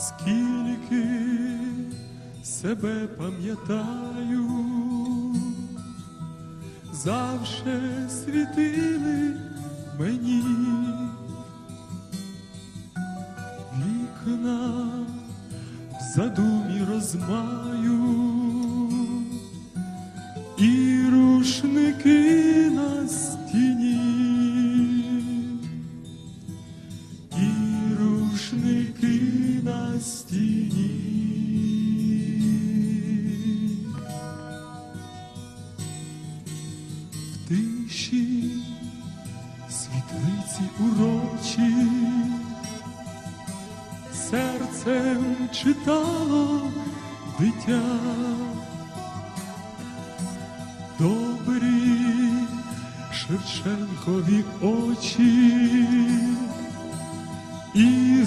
скільки себе пам'ятаю, завше світили мені. Вікна в задумі розмаю і рушники тиші світлиці урочі серцем читало дитя. Добрі Шевченкові очі і